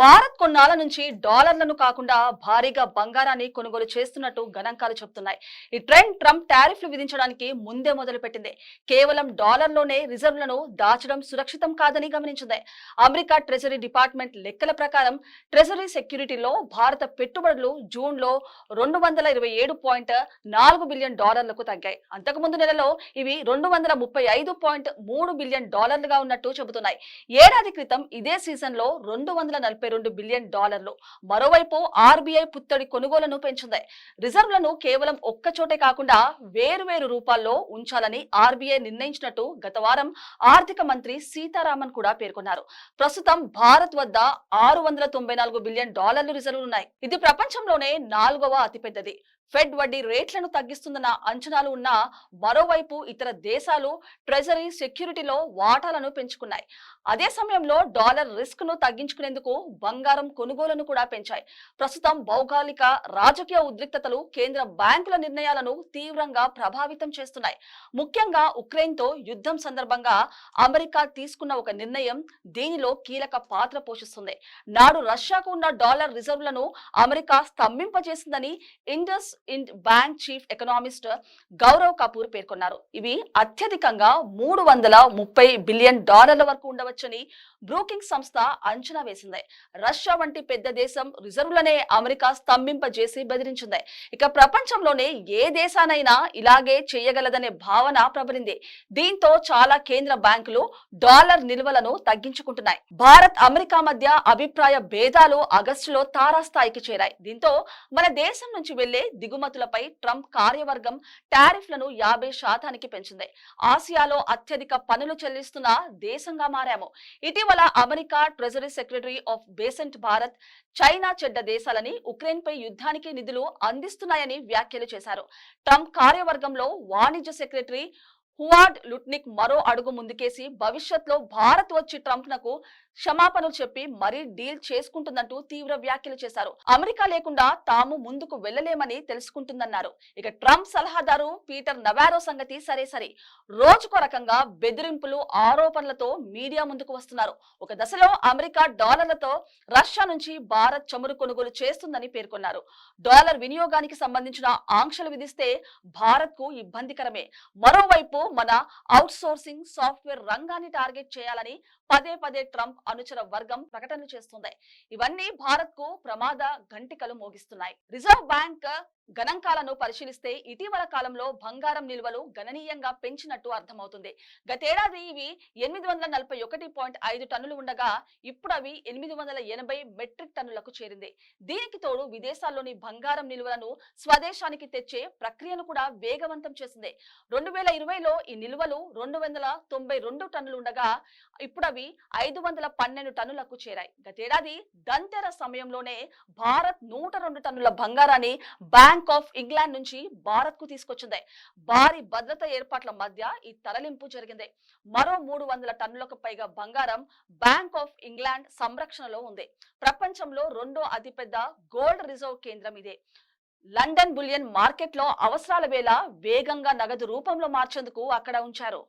భారత్ కొన్నాళ్ళ నుంచి డాలర్లను కాకుండా భారీగా బంగారాన్ని కొనుగోలు చేస్తున్నట్టు గణాంకాలు చెబుతున్నాయి ఈ ట్రెండ్ ట్రంప్ టారిఫ్లు విధించడానికి ముందే మొదలుపెట్టింది. కేవలం డాలర్లోనే రిజర్వ్లను దాచడం సురక్షితం కాదని గమనించింది. అమెరికా ట్రెజరీ డిపార్ట్మెంట్ లెక్కల ప్రకారం ట్రెజరీ సెక్యూరిటీలో భారత పెట్టుబడులు జూన్లో రెండు వందల ఇరవై ఏడు పాయింట్ నాలుగు బిలియన్ డాలర్లకు తగ్గాయి. అంతకుముందు నెలలో ఇవి రెండు వందల ముప్పై ఐదు పాయింట్ మూడు బిలియన్ డాలర్లుగా ఉన్నట్టు చెబుతున్నాయి. ఏడాది క్రితం ఇదే సీజన్లో రెండు వందల నలభై రెండు బిలియన్ డాలర్లు. మరోవైపు ఆర్బీఐ పుత్తడి కొనుగోలను పెంచింది. రిజర్వ్లను కేవలం ఒక్క చోటే కాకుండా వేరువేరు రూపాల్లో ఉంచాలని ఆర్బీఐ నిర్ణయించినట్టు గత వారం ఆర్థిక మంత్రి సీతారామన్ కూడా పేర్కొన్నారు. ప్రస్తుతం భారత్ వద్ద ఆరు వందల తొంభై నాలుగు బిలియన్ డాలర్లు రిజర్వ్లు ఉన్నాయి. ఇది ప్రపంచంలోనే నాలుగవ అతిపెద్దది. ఫెడ్ వడ్డీ రేట్లను తగ్గిస్తుందన్న అంచనాలు ఉన్నా మరోవైపు ఇతర దేశాలు ట్రెజరీ సెక్యూరిటీలో వాటాలను పెంచుకున్నాయి. అదే సమయంలో డాలర్ రిస్క్ను తగ్గించుకునేందుకు బంగారం కొనుగోలను కూడా పెంచాయి. ప్రస్తుతం భౌగోళిక రాజకీయ ఉద్రిక్తతలు కేంద్ర బ్యాంకుల నిర్ణయాలను తీవ్రంగా ప్రభావితం చేస్తున్నాయి. ముఖ్యంగా ఉక్రెయిన్తో యుద్ధం సందర్భంగా అమెరికా తీసుకున్న ఒక నిర్ణయం దీనిలో కీలక పాత్ర పోషిస్తుంది. నాడు రష్యాకు ఉన్న డాలర్ రిజర్వ్లను America స్తంభింపజేసిందని IndusInd bank chief economist Gaurav Kapoor పేర్కొన్నారు. ఇవి అత్యధికంగా మూడు వందల ముప్పై బిలియన్ డాలర్ల వరకు ఉండవచ్చని బ్రూకింగ్ సంస్థ అంచనా వేసింది. రష్యా వంటి పెద్ద దేశం రిజర్వులనే అమెరికా స్తంభింపజేసి బెదిరించింది. ఇక ప్రపంచంలోనే ఏ దేశానైనా ఇలాగే చేయగలదనే భావన ప్రబలింది. దీంతో చాలా కేంద్ర బ్యాంకులు డాలర్ నిల్వలను తగ్గించుకుంటున్నాయి. భారత్ అమెరికా మధ్య అభిప్రాయ భేదాలు ఆగస్టులో తారాస్థాయికి చేరాయి. దీంతో మన దేశం నుంచి వెళ్ళే దిగుమతులపై ట్రంప్ కార్యవర్గం టారిఫ్లను యాభై శాతానికి పెంచింది. ఆసియాలో అత్యధిక పనులు చెల్లిస్తున్న దేశంగా మారాము. ఇటీవల America treasury secretary of Bessent Bharat China చెడ్డ దేశాలని ఉక్రెయిన్ పై యుద్ధానికి నిధులు అందిస్తున్నాయని వ్యాఖ్యలు చేశారు. ట్రంప్ కార్యవర్గంలో వాణిజ్య సెక్రటరీ హువార్డ్ లుట్నిక్ మరో అడుగు ముందుకేసి భవిష్యత్లో భారత్ వచ్చి ట్రంప్ నకు క్షమాపణలు చెప్పి మరీ డీల్ చేసుకుంటుందంటూ తీవ్ర వ్యాఖ్యలు చేశారు. అమెరికా లేకుండా తాము ముందుకు వెళ్ళలేమని తెలుసుకుంటుందన్నారు. ఇక ట్రంప్ సలహాదారు పీటర్ నవారో సంగతి సరే సరే. రోజుకో రకంగా బెదిరింపులు ఆరోపణలతో మీడియా ముందుకు వస్తున్నారు. ఒక దశలో అమెరికా డాలర్లతో రష్యా నుంచి భారత్ చమురు కొనుగోలు చేస్తుందని పేర్కొన్నారు. డాలర్ వినియోగానికి సంబంధించిన ఆంక్షలు విధిస్తే భారత్కు ఇబ్బందికరమే. మరోవైపు మన అవుట్ సోర్సింగ్ సాఫ్ట్వేర్ రంగాన్ని టార్గెట్ చేయాలని పదే పదే ట్రంప్ అనుచర వర్గం ప్రకటనలు చేస్తుంది. ఇవన్నీ భారత్కు ప్రమాద గంటికలు మోగిస్తున్నాయి. రిజర్వ్ బ్యాంక్ గణాంకాలను పరిశీలిస్తే ఇటీవల కాలంలో బంగారం నిల్వలు గణనీయంగా పెంచినట్టు అర్థమవుతుంది. గతేడాది ఇవి ఎనిమిది వందల నలభై ఒకటి పాయింట్ ఐదు టన్నులు ఉండగా ఇప్పుడు అవి ఎనిమిది వందల ఎనభై మెట్రిక్ టన్నులకు చేరింది. దీనికి తోడు విదేశాల్లోని బంగారం నిల్వలను స్వదేశానికి తెచ్చే ప్రక్రియను కూడా వేగవంతం చేసింది. రెండు వేల ఇరవైలో ఈ నిల్వలు రెండు వందల తొంభై రెండు టన్నులు ఉండగా ఇప్పుడు అవి ఐదు వందల పన్నెండు టన్నులకు చేరాయి. గతేడాది దంతెర సమయంలోనే భారత్ నూట రెండు టన్నుల బంగారాన్ని బ్యాంక్ ఆఫ్ ఇంగ్లాండ్ నుంచి భారత్కు తీసుకొచ్చింది. భారీ భద్రత ఏర్పాట్ల మధ్య ఈ తరలింపు జరిగింది. మరో మూడు వందల టన్నులకు పైగా బంగారం బ్యాంక్ ఆఫ్ ఇంగ్లాండ్ సంరక్షణలో ఉంది. ప్రపంచంలో రెండో అతిపెద్ద గోల్డ్ రిజర్వ్ కేంద్రం ఇదే. లండన్ బులియన్ మార్కెట్లో అవసరాల వేళ వేగంగా నగదు రూపంలో మార్చేందుకు అక్కడ ఉంచారు.